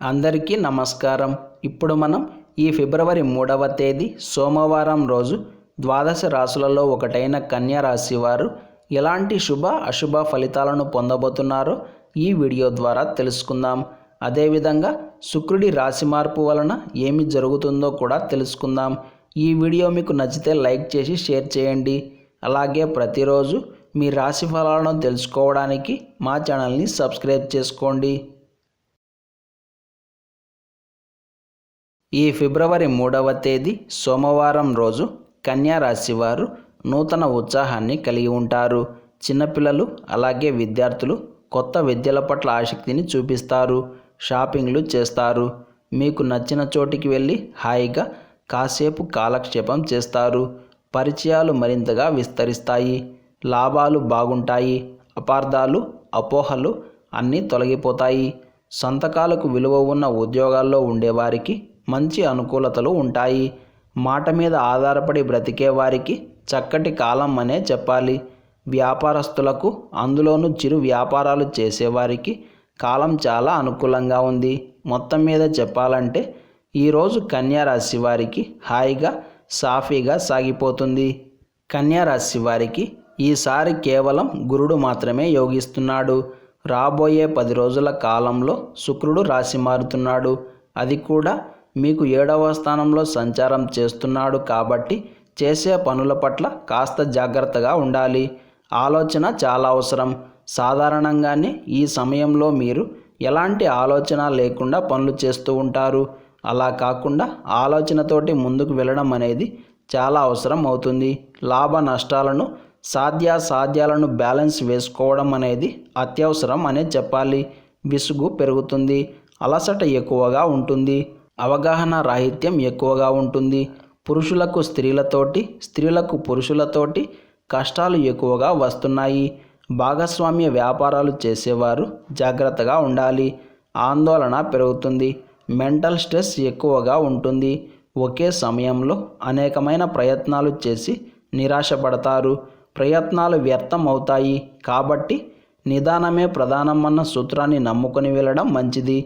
అందరికీ నమస్కారం. ఇప్పుడు మనం ఈ ఫిబ్రవరి మూడవ తేదీ సోమవారం రోజు ద్వాదశ రాశులలో ఒకటైన కన్యా రాశి వారు ఎలాంటి శుభ అశుభ ఫలితాలను పొందబోతున్నారో ఈ వీడియో ద్వారా తెలుసుకుందాం. అదేవిధంగా శుక్రుడి రాశి మార్పు వలన ఏమి జరుగుతుందో కూడా తెలుసుకుందాం. ఈ వీడియో మీకు నచ్చితే లైక్ చేసి షేర్ చేయండి. అలాగే ప్రతిరోజు మీ రాశి ఫలాలను తెలుసుకోవడానికి మా ఛానల్ని సబ్స్క్రైబ్ చేసుకోండి. ఈ ఫిబ్రవరి మూడవ తేదీ సోమవారం రోజు కన్యా రాశి వారు నూతన ఉత్సాహాన్ని కలిగి ఉంటారు. చిన్నపిల్లలు అలాగే విద్యార్థులు కొత్త విద్యల పట్ల ఆసక్తిని చూపిస్తారు. షాపింగ్లు చేస్తారు. మీకు నచ్చిన చోటికి వెళ్ళి హాయిగా కాసేపు కాలక్షేపం చేస్తారు. పరిచయాలు మరింతగా విస్తరిస్తాయి. లాభాలు బాగుంటాయి. అపార్థాలు అపోహలు అన్నీ తొలగిపోతాయి. సంతకాలకు విలువ ఉన్న ఉద్యోగాల్లో ఉండేవారికి మంచి అనుకూలతలు ఉంటాయి. మాట మీద ఆధారపడి బ్రతికే వారికి చక్కటి కాలం అనే చెప్పాలి. వ్యాపారస్తులకు అందులోనూ చిరు వ్యాపారాలు చేసేవారికి కాలం చాలా అనుకూలంగా ఉంది. మొత్తం మీద చెప్పాలంటే ఈరోజు కన్యారాశి వారికి హాయిగా సాఫీగా సాగిపోతుంది. కన్యారాశి వారికి ఈసారి కేవలం గురుడు మాత్రమే యోగిస్తున్నాడు. రాబోయే పది రోజుల కాలంలో శుక్రుడు రాశి మారుతున్నాడు. అది కూడా మీకు ఏడవ స్థానంలో సంచారం చేస్తున్నాడు కాబట్టి చేసే పనుల పట్ల కాస్త జాగ్రత్తగా ఉండాలి. ఆలోచన చాలా అవసరం. సాధారణంగానే ఈ సమయంలో మీరు ఎలాంటి ఆలోచన లేకుండా పనులు చేస్తూ ఉంటారు? అలా కాకుండా ఆలోచనతోటి ముందుకు వెళ్ళడం అనేది చాలా అవసరం అవుతుంది. లాభ నష్టాలను సాధ్యాసాధ్యాలను బ్యాలెన్స్ వేసుకోవడం అనేది అత్యవసరం అనే చెప్పాలి. విసుగు పెరుగుతుంది. అలసట ఎక్కువగా ఉంటుంది. అవగాహన రాహిత్యం ఎక్కువగా ఉంటుంది. పురుషులకు స్త్రీలతోటి స్త్రీలకు పురుషులతోటి కష్టాలు ఎక్కువగా వస్తున్నాయి. భాగస్వామ్య వ్యాపారాలు చేసేవారు జాగ్రత్తగా ఉండాలి. ఆందోళన పెరుగుతుంది. మెంటల్ స్ట్రెస్ ఎక్కువగా ఉంటుంది. ఒకే సమయంలో అనేకమైన ప్రయత్నాలు చేసి నిరాశపడతారు. ప్రయత్నాలు వ్యర్థం అవుతాయి కాబట్టి నిదానమే ప్రధానమన్న సూత్రాన్ని నమ్ముకొని వెళ్ళడం మంచిది.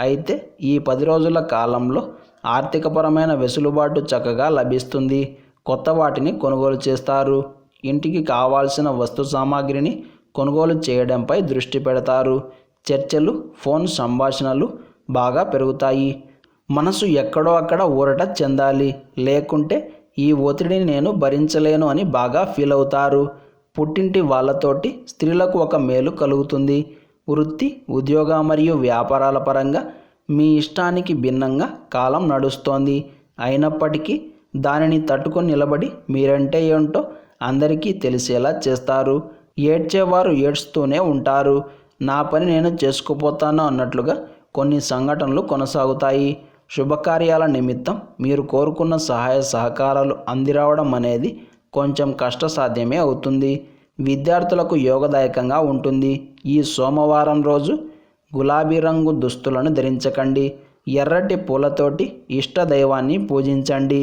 అయితే ఈ పది రోజుల కాలంలో ఆర్థికపరమైన వెసులుబాటు చక్కగా లభిస్తుంది. కొత్త వాటిని కొనుగోలు చేస్తారు. ఇంటికి కావాల్సిన వస్తు సామాగ్రిని కొనుగోలు చేయడంపై దృష్టి పెడతారు. చర్చలు ఫోన్ సంభాషణలు బాగా పెరుగుతాయి. మనసు ఎక్కడో అక్కడ ఊరట చెందాలి. లేకుంటే ఈ ఒత్తిడిని నేను భరించలేను అని బాగా ఫీల్ అవుతారు పుట్టింటి వాళ్ళతోటి స్త్రీలకు ఒక మేలు కలుగుతుంది. వృత్తి ఉద్యోగ మరియు వ్యాపారాల పరంగా మీ ఇష్టానికి భిన్నంగా కాలం నడుస్తోంది. అయినప్పటికీ దానిని తట్టుకొని నిలబడి మీరంటే ఏంటో అందరికీ తెలిసేలా చేస్తారు. ఏడ్చేవారు ఏడ్స్తూనే ఉంటారు. నా పని నేను చేసుకుపోతాను అన్నట్లుగా కొన్ని సంఘటనలు కొనసాగుతాయి. శుభకార్యాల నిమిత్తం మీరు కోరుకున్న సహాయ సహకారాలు అందిరావడం అనేది కొంచెం కష్టసాధ్యమే అవుతుంది. విద్యార్థులకు యోగదాయకంగా ఉంటుంది. ఈ సోమవారం రోజు గులాబీ రంగు దుస్తులను ధరించకండి. ఎర్రటి పూలతోటి ఇష్ట దైవాన్ని పూజించండి.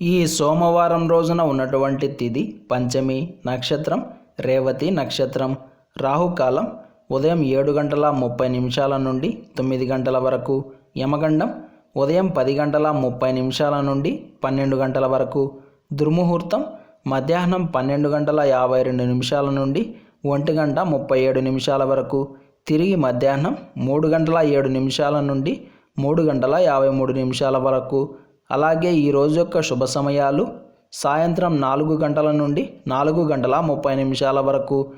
ఈ సోమవారం రోజున ఉన్నటువంటి తిథి పంచమి నక్షత్రం రేవతి నక్షత్రం రాహుకాలం ఉదయం ఏడు గంటల ముప్పై నిమిషాల నుండి తొమ్మిది గంటల వరకు యమగండం ఉదయం పది గంటల ముప్పై నిమిషాల నుండి పన్నెండు గంటల వరకు దుర్ముహూర్తం మధ్యాహ్నం పన్నెండు గంటల యాభై రెండు నిమిషాల నుండి ఒంటి గంట ముప్పై ఏడు నిమిషాల వరకు. తిరిగి మధ్యాహ్నం మూడు గంటల ఏడు నిమిషాల నుండి మూడు గంటల యాభై మూడు నిమిషాల వరకు. అలాగే ఈ రోజు యొక్క శుభ సమయాలు సాయంత్రం నాలుగు గంటల నుండి నాలుగు గంటల ముప్పై నిమిషాల వరకు.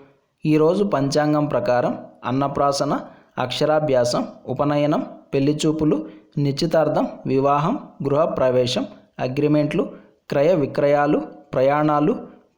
ఈరోజు పంచాంగం ప్రకారం అన్నప్రాసన అక్షరాభ్యాసం ఉపనయనం పెళ్ళి చూపులు నిశ్చితార్థం వివాహం గృహప్రవేశం అగ్రిమెంట్లు క్రయ విక్రయాలు ప్రయాణాలు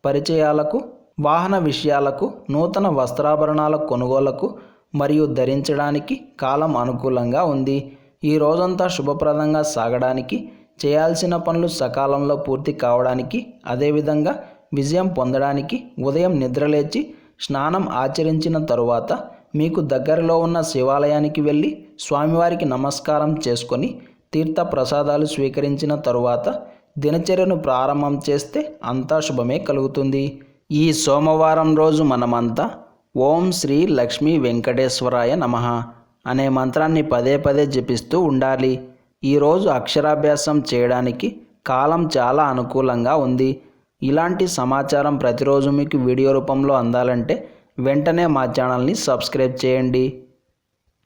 పరిచయాలకు వాహన విషయాలకు నూతన వస్త్రాభరణాల కొనుగోలకు మరియు ధరించడానికి కాలం అనుకూలంగా ఉంది. ఈ రోజంతా శుభప్రదంగా సాగడానికి చేయాల్సిన పనులు సకాలంలో పూర్తి కావడానికి అదేవిధంగా విజయం పొందడానికి ఉదయం నిద్రలేచి స్నానం ఆచరించిన తరువాత మీకు దగ్గరలో ఉన్న శివాలయానికి వెళ్ళి స్వామివారికి నమస్కారం చేసుకొని తీర్థ ప్రసాదాలు స్వీకరించిన తరువాత దినచర్యను ప్రారంభం చేస్తే అంతా శుభమే కలుగుతుంది. ఈ సోమవారం రోజు మనమంతా ఓం శ్రీ లక్ష్మీ వెంకటేశ్వరాయ నమ అనే మంత్రాన్ని పదే పదే జపిస్తూ ఉండాలి. ఈరోజు అక్షరాభ్యాసం చేయడానికి కాలం చాలా అనుకూలంగా ఉంది. ఇలాంటి సమాచారం ప్రతిరోజు మీకు వీడియో రూపంలో అందాలంటే వెంటనే మా ఛానల్ని సబ్స్క్రైబ్ చేయండి.